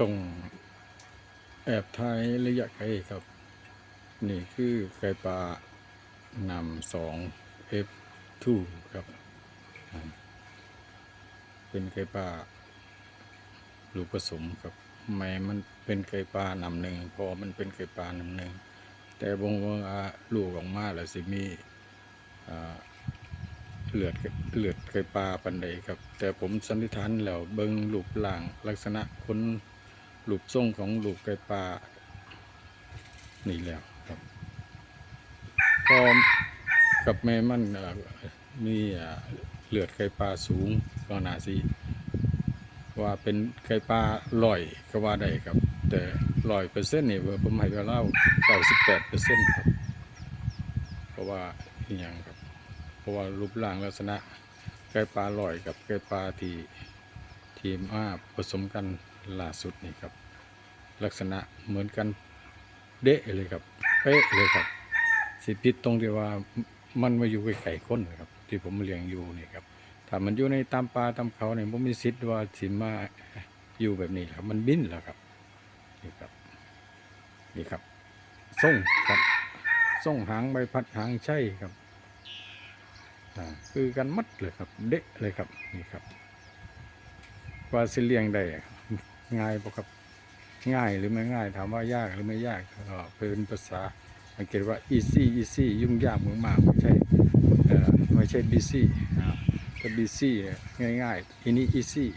ต้องแอบถ่ายระยะไกลครับ นี่คือไก่ปลานำสอง F2 ครับ เป็นไก่ปลาลูกผสมครับแม่มันเป็นไก่ปลานำหนึ่งพอมันเป็นไก่ปลานำหนึ่งแต่บงว่าลูกออกมาแล้วสิมีเลือดเลือดไก่ปลาปันใดครับ แต่ผมสันนิษฐานแล้วเบิ่งรูปร่างลักษณะคน รูปทรงของลูกไก่ปลานี่แล้วครับพอกับแม่มันเอ่อมีอ่าเลือดไก่ปลาสูงก็น่าสิว่าเป็นไก่ปลาลอยก็ว่าได้ครับ แต่ลอยเปอร์เซ็นต์นี่ว่าผมให้เล่าเก้าสิบแปดเปอร์เซ็นต์ครับเพราะว่าอย่างครับ เพราะว่ารูปร่างลักษณะไก่ปลาลอยกับไก่ปลาที่ที่มาผสมกัน ล่าสุดนี่ครับ ลักษณะเหมือนกันเดะเลยครับเป๊ะเลยครับ สิพิษตรงที่ว่ามันมาอยู่ไก่ข้นครับ ที่ผมเลี้ยงอยู่นี่ครับถ้ามันอยู่ในตามป่าตามเขาเนี่ยผมมีสิทธิ์ว่าสิมาอยู่แบบนี้ครับ มันบินแล้วครับนี่ครับนี่ครับส่งครับส่งหางใบพัดหางใช่ครับคือกันมัดเลยครับ เด็กเลยครับนี่ครับว่าสิเลี้ยงได้ ง่ายปะครับง่ายหรือไม่ง่ายถามว่ายากหรือไม่ยากก็เป็นภาษาอังกฤษว่า easy easy ยุ่งยากมากไม่ใช่ไม่ใช่ busy อ่าก็บีซี่ง่ายๆอันนี้อีซี่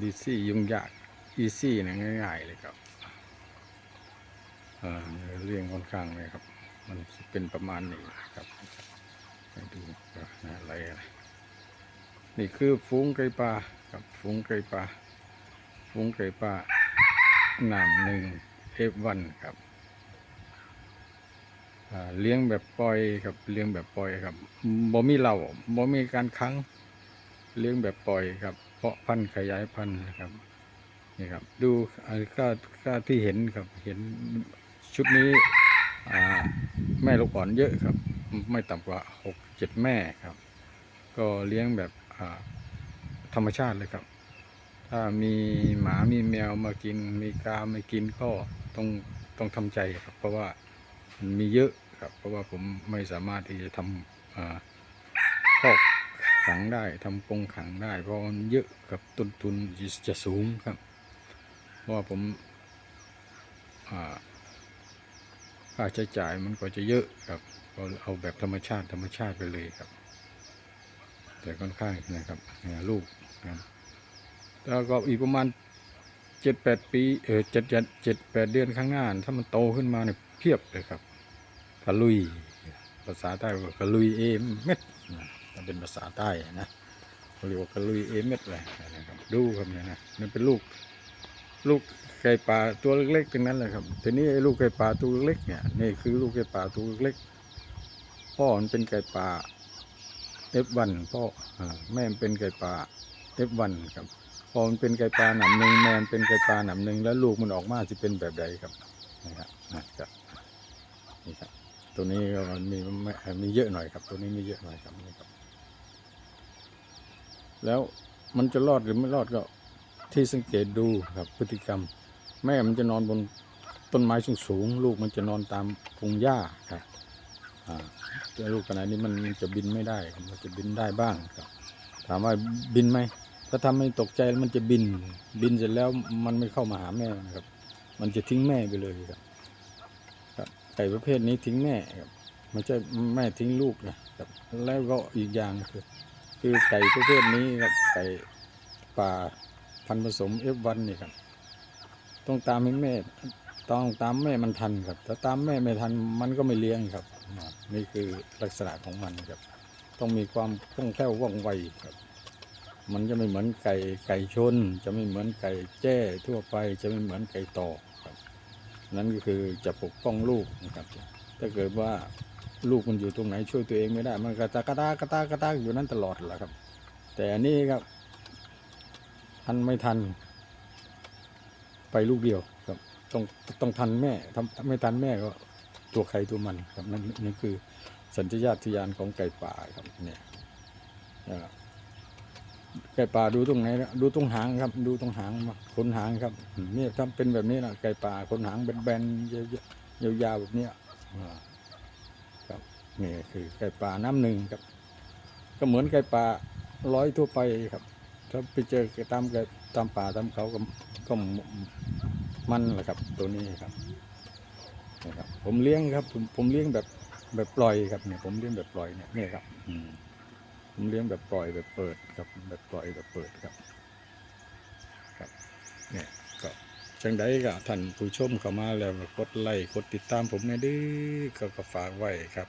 บีซี่ยุ่งยากอีซี่นี่ยง่าย ๆ เลยครับอ่าเรื่องค่อนข้างเลยครับ มันเป็นประมาณนี้ครับไปดูอะไรอะไรนี่คือฝูงไก่ปลากับฝูงไก่ปลาฝูงไก่ปลาหนามหนึ่งเอฟวันครับเลี้ยงแบบปล่อยครับเลี้ยงแบบปล่อยครับบ่มีเหล่าบ่มีการคั้งเลี้ยงแบบปล่อยครับ เพาะพันธุ์ขยายพันธุ์นะครับนี่ครับ ดูอ่าก็ก็ที่เห็นครับเห็นชุดนี้ แม่ลูกอ่อนเยอะครับ ไม่ต่ำกว่าหกเจ็ดแม่ครับ ก็เลี้ยงแบบธรรมชาติเลยครับ ถ้ามีหมามีแมวมากิน มีกาไม่กินก็ต้องต้องทำใจครับ เพราะว่ามันมีเยอะครับ เพราะว่าผมไม่สามารถที่จะทำอ่าคอกขังได้ทำกรงขังได้ เพราะมันเยอะกับต้นทุนจะสูงครับ เพราะว่าผมอ่า ค่าใช้จ่ายมันก็จะเยอะครับก็เอาแบบธรรมชาติธรรมชาติไปเลยครับ แต่ค่อนข้างนะครับเนี่ยลูกนะแล้วก็อีกประมาณเจ็ดแปดปีเออเจ็ดเจ็ดเจ็ดแปดเดือนข้างหน้า ถ้ามันโตขึ้นมาเนี่ยเพียบเลยครับกะลุย ภาษาใต้ว่ากะลุยเอเม็ดนะถ้าเป็นภาษาใต้นะเขาเรียกว่ากะลุยเอเม็ดเลยนะครับ ดูครับเนี่ยนะนั่นเป็นลูก ลูกไก่ป่าตัวเล็กๆทั้งนั้นเลยครับทีนี้ไอ้ลูกไก่ป่าตัวเล็กเนี่ยนี่คือลูกไก่ป่าตัวเล็กพ่อมันเป็นไก่ป่า F1 พ่ออ่าแม่มันเป็นไก่ป่า F1 ครับพอมันเป็นไก่ปลาหนำหนึ่งแมนเป็นไก่ปลาหนำหนึ่งแล้วลูกมันออกมาจะเป็นแบบใดครับนะครับนะครับนี่ครับ ตัวนี้ก็มันมีมีเยอะหน่อยครับ ตัวนี้มีเยอะหน่อยครับนี่ครับ แล้วมันจะรอดหรือไม่รอดก็ ที่สังเกตดูครับพฤติกรรม แม่มันจะนอนบนต้นไม้สูงๆลูกมันจะนอนตามพงหญ้าครับแต่ลูกขนาดนี้มันจะบินไม่ได้มันจะบินได้บ้างครับ ถามว่าบินไหมถ้าทำให้ตกใจแล้วมันจะบิน บินเสร็จแล้วมันไม่เข้ามาหาแม่นะครับ มันจะทิ้งแม่ไปเลยครับครับไก่ประเภทนี้ทิ้งแม่ครับไม่ใช่แม่ทิ้งลูกนะครับแล้วก็อีกอย่างคือ คือไก่ประเภทนี้ครับไก่ป่า พันผสมเอฟวันนี่ครับ ต้องตามให้แม่ ต้องตามแม่มันทันครับ ถ้าตามแม่ไม่ทันมันก็ไม่เลี้ยงครับ นี่คือลักษณะของมันครับ ต้องมีความคล่องแคล่วว่องไวครับ มันจะไม่เหมือนไก่ไก่ชน จะไม่เหมือนไก่แจ้ทั่วไป จะไม่เหมือนไก่ต่อครับ นั่นก็คือจะปกป้องลูกนะครับ ถ้าเกิดว่าลูกมันอยู่ตรงไหนช่วยตัวเองไม่ได้ มันก็จะกระตากกระตากกระตากอยู่นั้นตลอดแหละครับ แต่อันนี้ครับ ทันไม่ทัน ไปลูกเดียวครับ ต้องต้องทันแม่ทำไม่ทันแม่ก็ตัวใครตัวมันครับนั่นนั่คือสัญชาตญาณของไก่ป่าครับเนี่ยไก่ป่าดูตรงไหนดูตรงหางครับ ดูตรงหางมาขนหางครับเนี่ยถ้าเป็นแบบนี้นะไก่ป่าขนหางแบนๆยาวๆแบบเนี้ยครับนี่คือไก่ป่าน้ำหนึ่งครับ ก็เหมือนไก่ป่าร้อยทั่วไปครับ ถ้าไปเจอตามไก่ตามป่าตามเขาก็ก็มันแหละครับ ตัวนี้ครับนะครับ ผมเลี้ยงครับ ผมผมเลี้ยงแบบแบบปล่อยครับเนี่ยผมเลี้ยงแบบปล่อยเนี่ยเนี่ยครับอืผมเลี้ยงแบบปล่อยแบบเปิดครับ แบบปล่อยแบบเปิดครับ ครับ เนี่ยก็จังใดก็ท่านผู้ชมเข้ามาแล้วกดไลค์กดติดตามผมเนี่ยดื้อก็ก็ฝากไว้ครับ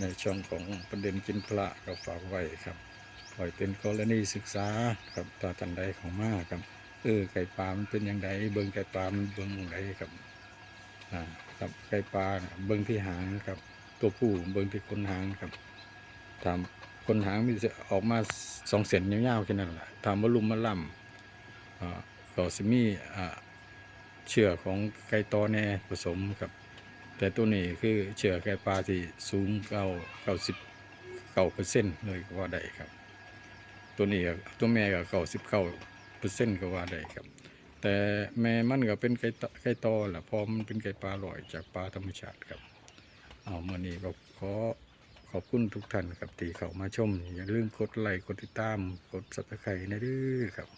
ในช่องของประเด็นกินพระก็ฝากไว้ครับ ปล่อยเป็นกรณีศึกษาครับตาทันใดของมาครับเออไก่ปลามันเป็นอย่างไรเบิ่งไก่ปลามันเบิ่งอย่างไรครับอ่าครับไก่ปลาเบิ่งที่หางครับ ตัวผู้เบิ่งที่ขนหางครับถามขนหางมีจะออกมาสองเส้นยาวๆแค่นั้นแหละถามว่าลุมมาล่ำอ่าก็สิมีอ่าเชื่อของไก่ตอแน่ผสมครับ แต่ตัวนี้คือเชื้อไก่ปลาที่สูงเก้าเก้าสิบเก้าเปอร์เซ็นต์เลยก็ได้ครับ ตัวนี้ก็ตัวแม่ก็เก้าสิบเก้าเปอร์เซ็นต์ก็ว่าได้ครับ แต่แม่มันก็เป็นไก่ตไก่ตอแหละเพอมันเป็นไก่ปลาลอยจากปลาธรรมชาติครับเอาเมื่อนี้ก็ขอขอบคุณทุกท่านครับที่เข้ามาชม อย่าลืมกดไลค์กดติดตามกดสับสไครต์นะเด้อครับ